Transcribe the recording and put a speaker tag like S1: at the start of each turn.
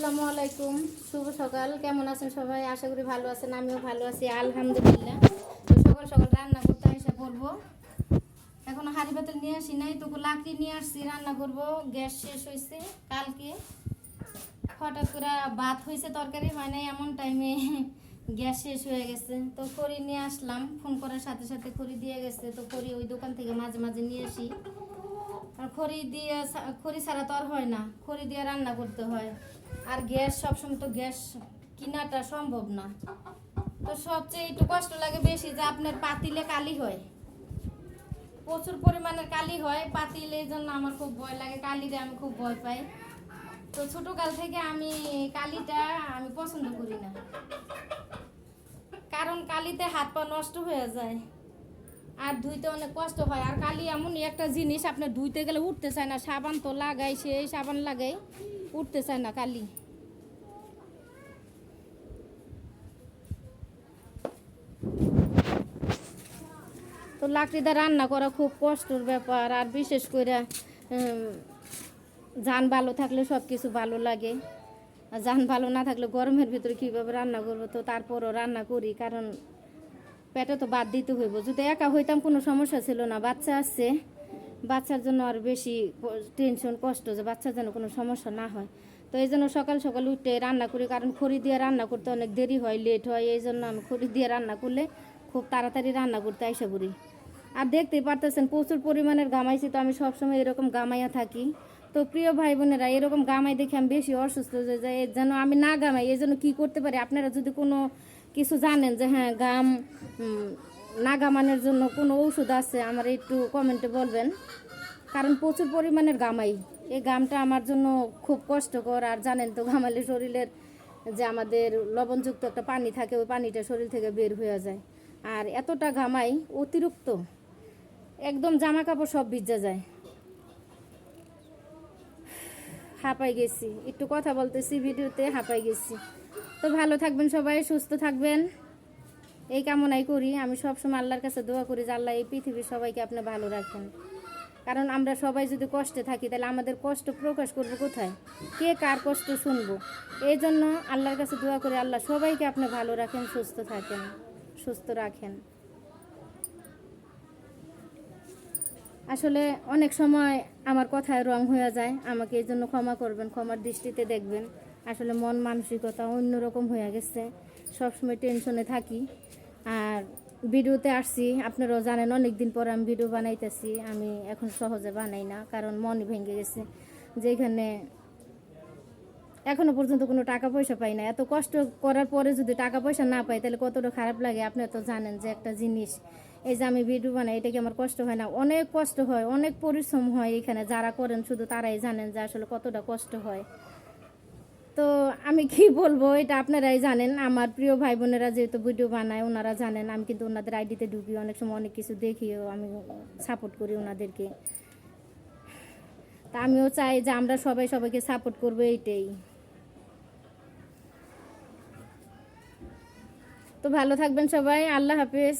S1: আসসালামু আলাইকুম। শুভ সকাল। কেমন আছেন সবাই? আশা করি ভালো আছেন, আমিও ভালো আছি, আলহামদুলিল্লাহ। তো সকাল সকাল রান্না করতে এসে বলব। এখনও হাড়ি পাতিল নিয়ে আসি নাই তো লাকড়ি নিয়ে আসছি, রান্না করব। গ্যাস শেষ হয়েছে কালকে। হঠাৎ করে ভাত হয়েছে তরকারি হয় নাই এমন টাইমে গ্যাস শেষ হয়ে গেছে। তো খড়ি নিয়ে আসলাম, ফোন করার সাথে সাথে খড়ি দিয়ে গেছে। তো খড়ি ওই দোকান থেকে মাঝে মাঝে নিয়ে আসি। আর খড়ি দিয়ে খড়ি ছাড়া তো আর হয় না। খড়ি দিয়ে রান্না করতে হয়। আর গ্যাস, সবসময় তো গ্যাস কিনাটা সম্ভব না। তো সবচেয়ে একটু কষ্ট লাগে বেশি যে আপনার পাতিলে কালি হয়। প্রচুর পরিমাণের কালি হয়। পাতিলে এই জন্য আমার খুব ভয় লাগে। কালিরে আমি খুব ভয় পাই। তো ছোটকাল থেকে আমি কালিটা আমি পছন্দ করি না। কারণ কালিতে হাত পা নষ্ট হয়ে যায়। আর ধুইতে অনেক কষ্ট হয়। আর কালি এমনই একটা জিনিস, আপনি ধুইতে গেলে উঠতে চায় না। সাবান তো লাগাই, সেই সাবান লাগাই উঠতে চায় না কালি। তো লাকড়িতে রান্না করা খুব কষ্টের ব্যাপার। আর বিশেষ করে জান ভালো থাকলে সব কিছু ভালো লাগে। আর জান ভালো না থাকলে গরমের ভিতরে কীভাবে রান্না করব? তো তারপরও রান্না করি, কারণ পেটে তো বাদ দিতে হইব। যদি একা হইতাম কোনো সমস্যা ছিল না। বাচ্চা আসছে, বাচ্চার জন্য আর বেশি টেনশন, কষ্ট যে বাচ্চার জন্য কোনো সমস্যা না হয়। তো এই জন্য সকাল সকাল উঠে রান্না করি, কারণ খড়ি দিয়ে রান্না করতে অনেক দেরি হয় লেট হয়। এই জন্য আমি খড়ি দিয়ে রান্না করলে খুব তাড়াতাড়ি রান্না করতে আইসা করি আর দেখতেই পারতেছেন, প্রচুর পরিমাণের গামাইছি তো আমি সবসময় এরকম গামাইয়া থাকি। তো প্রিয় ভাই বোনেরা এরকম গামাই দেখে আমি বেশি অসুস্থ হয়ে যাই এর যেন আমি না গামাই এই জন্য কী করতে পারি? আপনারা যদি কোনো কিছু জানেন যে হ্যাঁ গাম নাগামানের জন্য কোনো ওষুধ আছে, আমার একটু কমেন্টে বলবেন। কারণ প্রচুর পরিমাণের গামাই। এই গামটা আমার জন্য খুব কষ্টকর। আর জানেন তো গামালে শরীরের যে আমাদের লবণযুক্ত একটা পানি থাকে, ওই পানিটা শরীর থেকে বের হয়ে যায়। আর এতটা গামাই অতিরিক্ত। একদম জামা কাপড় সব ভিজা যায়। হাঁপাই গেছি। একটু কথা বলতেছি, ভিডিওতে হাঁপাই গেছি। তো ভালো থাকবেন সবাই, সুস্থ থাকবেন। এই কামনাই করি। আমি সবসময় আল্লাহর কাছে দোয়া করি যে আল্লাহ এই পৃথিবীর সবাইকে আপনি ভালো রাখেন। কারণ আমরা সবাই যদি কষ্টে থাকি, তাহলে আমাদের কষ্ট প্রকাশ করব কোথায়? কে কার কষ্ট শুনব? এই জন্য আল্লাহর কাছে দোয়া করি, আল্লাহ সবাইকে আপনি ভালো রাখেন, সুস্থ থাকেন, সুস্থ রাখেন। আসলে অনেক সময় আমার কথায় রং হয়ে যায়। আমাকে এই জন্য ক্ষমা করবেন, ক্ষমার দৃষ্টিতে দেখবেন। আসলে মন মানসিকতা অন্যরকম হয়ে গেছে। সবসময় টেনশনে থাকি। আর ভিডিওতে আসছি, আপনারাও জানেন অনেক দিন পর আমি ভিডিও বানাইতেছি, আমি এখন সহজে বানাই না, কারণ মন ভেঙে গেছে। যেখানে এখনও পর্যন্ত কোনো টাকা পয়সা পাই না। এত কষ্ট করার পরে যদি টাকা পয়সা না পাই, তাহলে কতটা খারাপ লাগে? আপনি তো জানেন যে একটা জিনিস, এই যে আমি ভিডিও বানাই, এটা কি আমার কষ্ট হয় না? অনেক কষ্ট হয়, অনেক পরিশ্রম হয় এখানে, যারা করেন শুধু তারাই জানেন যে আসলে কতটা কষ্ট হয়। আমি কি বলব, এটা আপনারাই জানেন। আমার প্রিয় ভাই বোনেরা যেহেতু ভিডিও বানায়, ওনারা জানেন, আমি কিন্তু ওনাদের আইডিতে ঢুকি, অনেক সময় অনেক কিছু দেখিও আমি সাপোর্ট করি ওনাদেরকে। তা আমিও চাই যে আমরা সবাই সবাইকে সাপোর্ট করব এইটাই। তো ভালো থাকবেন সবাই, আল্লাহ হাফেজ।